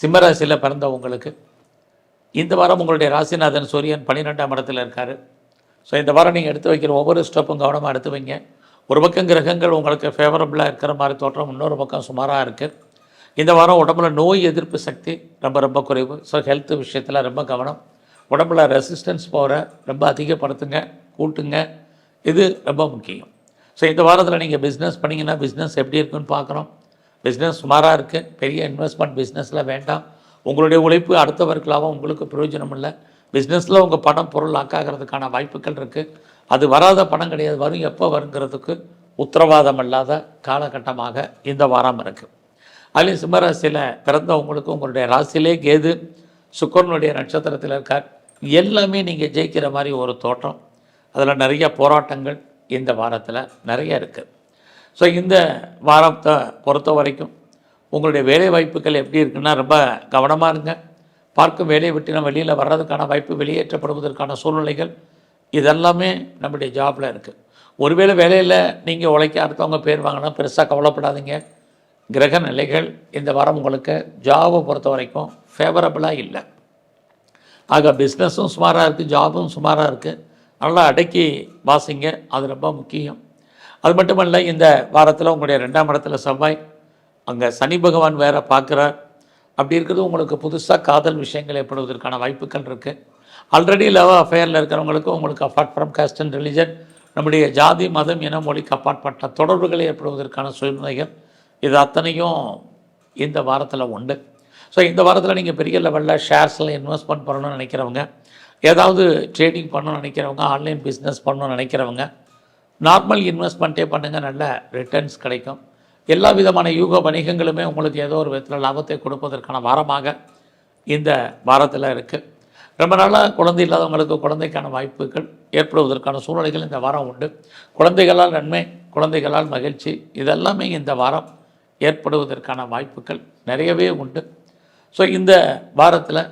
சிம்மராசியில் பிறந்த உங்களுக்கு. இந்த வாரம் உங்களுடைய ராசிநாதன் சூரியன் பன்னிரெண்டாம் இடத்துல இருக்கார். ஸோ இந்த வாரம் நீங்கள் எடுத்து வைக்கிற ஒவ்வொரு ஸ்டெப்பும் கவனமாக எடுத்து வைங்க. ஒரு பக்கம் கிரகங்கள் உங்களுக்கு ஃபேவரபுளாக இருக்கிற மாதிரி தோற்றம் இன்னொரு பக்கம் சுமாராக இருக்குது இந்த வாரம் உடம்புல நோய் எதிர்ப்பு சக்தி ரொம்ப ரொம்ப குறைவு. ஸோ ஹெல்த் விஷயத்தில் ரொம்ப கவனம். உடம்புல ரெசிஸ்டன்ஸ் போகிற ரொம்ப அதிகப்படுத்துங்க கூட்டுங்க. இது ரொம்ப முக்கியம். ஸோ இந்த வாரத்தில் நீங்கள் பிஸ்னஸ் பண்ணிங்கன்னா பிஸ்னஸ் எப்படி இருக்குன்னு பார்க்குறோம் பிஸ்னஸ் சுமாராக இருக்குது பெரிய இன்வெஸ்ட்மெண்ட் பிஸ்னஸில் வேண்டாம். உங்களுடைய உழைப்பு அடுத்தவர்களாகவும் உங்களுக்கு பிரயோஜனம் இல்லை பிஸ்னஸில் உங்கள் பணம் பொருள் ஆக்காகிறதுக்கான வாய்ப்புகள் இருக்குது அது வராத பணம் கிடையாது. வரும் எப்போ வருங்கிறதுக்கு உத்தரவாதம் இல்லாத காலகட்டமாக இந்த வாரம் இருக்குது அதுலேயும் சிம்மராசியில் பிறந்தவங்களுக்கு உங்களுடைய ராசியிலே கேது சுக்கரனுடைய நட்சத்திரத்தில் இருக்கார். எல்லாமே நீங்கள் ஜெயிக்கிற மாதிரி ஒரு தோற்றம். அதில் நிறைய போராட்டங்கள் இந்த வாரத்தில் நிறைய இருக்குது ஸோ இந்த வாரத்தை பொறுத்த வரைக்கும் உங்களுடைய வேலை வாய்ப்புகள் எப்படி இருக்குன்னா ரொம்ப கவனமாக இருங்க. பார்க்கும் வேலையை விட்டு நம்ம வெளியில் வர்றதுக்கான வாய்ப்பு வெளியேற்றப்படுவதற்கான சூழ்நிலைகள் இதெல்லாமே நம்முடைய ஜாபில் இருக்குது ஒருவேளை வேலையில் நீங்கள் உழைக்க அடுத்தவங்க பேர் வாங்கினா பெருசாக கவலைப்படாதீங்க. கிரக நிலைகள் இந்த வாரம் உங்களுக்கு ஜாபை பொறுத்த வரைக்கும் ஃபேவரபுளாக இல்லை. ஆக பிஸ்னஸும் சுமாராக இருக்குது ஜாபும் சுமாராக இருக்குது நல்லா அடக்கி வாசிங்க அது ரொம்ப முக்கியம். அது மட்டுமல்ல இந்த வாரத்தில் உங்களுடைய ரெண்டாம் இடத்துல செவ்வாய் அங்கே சனி பகவான் வேற பார்க்குறார். அப்படி இருக்கிறது உங்களுக்கு புதுசாக காதல் விஷயங்கள் ஏற்படுவதற்கான வாய்ப்புகள் இருக்குது ஆல்ரெடி லவ் அஃபேரில் இருக்கிறவங்களுக்கு உங்களுக்கு apart from caste and religion நம்முடைய ஜாதி மதம் இன மொழிக்கு அப்பாற்பட்ட தொடர்புகள் ஏற்படுவதற்கான சூழ்நிலைகள் இது அத்தனையும் இந்த வாரத்தில் உண்டு. ஸோ இந்த வாரத்தில் நீங்கள் பெரிய லெவலில் ஷேர்ஸில் இன்வெஸ்ட்மெண்ட் பண்ணணும்னு நினைக்கிறவங்க ஏதாவது ட்ரேடிங் பண்ணணும்னு நினைக்கிறவங்க ஆன்லைன் பிஸ்னஸ் பண்ணணும்னு நினைக்கிறவங்க நார்மல் இன்வெஸ்ட்மெண்ட்டே பண்ணுங்கள் நல்ல ரிட்டர்ன்ஸ் கிடைக்கும். எல்லா விதமான யூக வணிகங்களுமே உங்களுக்கு ஏதோ ஒரு விதத்தில் லாபத்தை கொடுப்பதற்கான வாரமாக இந்த வாரத்தில் இருக்குது ரொம்ப நாளாக குழந்தை இல்லாதவங்களுக்கு குழந்தைக்கான வாய்ப்புகள் ஏற்படுவதற்கான சூழ்நிலைகள் இந்த வாரம் உண்டு. குழந்தைகளால் நன்மை குழந்தைகளால் மகிழ்ச்சி இதெல்லாமே இந்த வாரம் ஏற்படுவதற்கான வாய்ப்புகள் நிறையவே உண்டு. ஸோ இந்த வாரத்தில்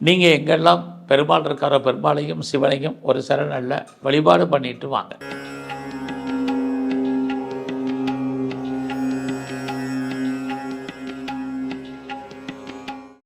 நீங்கள் எங்கெல்லாம் பெருமாள் இருக்காரோ பெருமாளையும் சிவனையும் ஒரு சரணல்ல வழிபாடு பண்ணிட்டு வாங்க.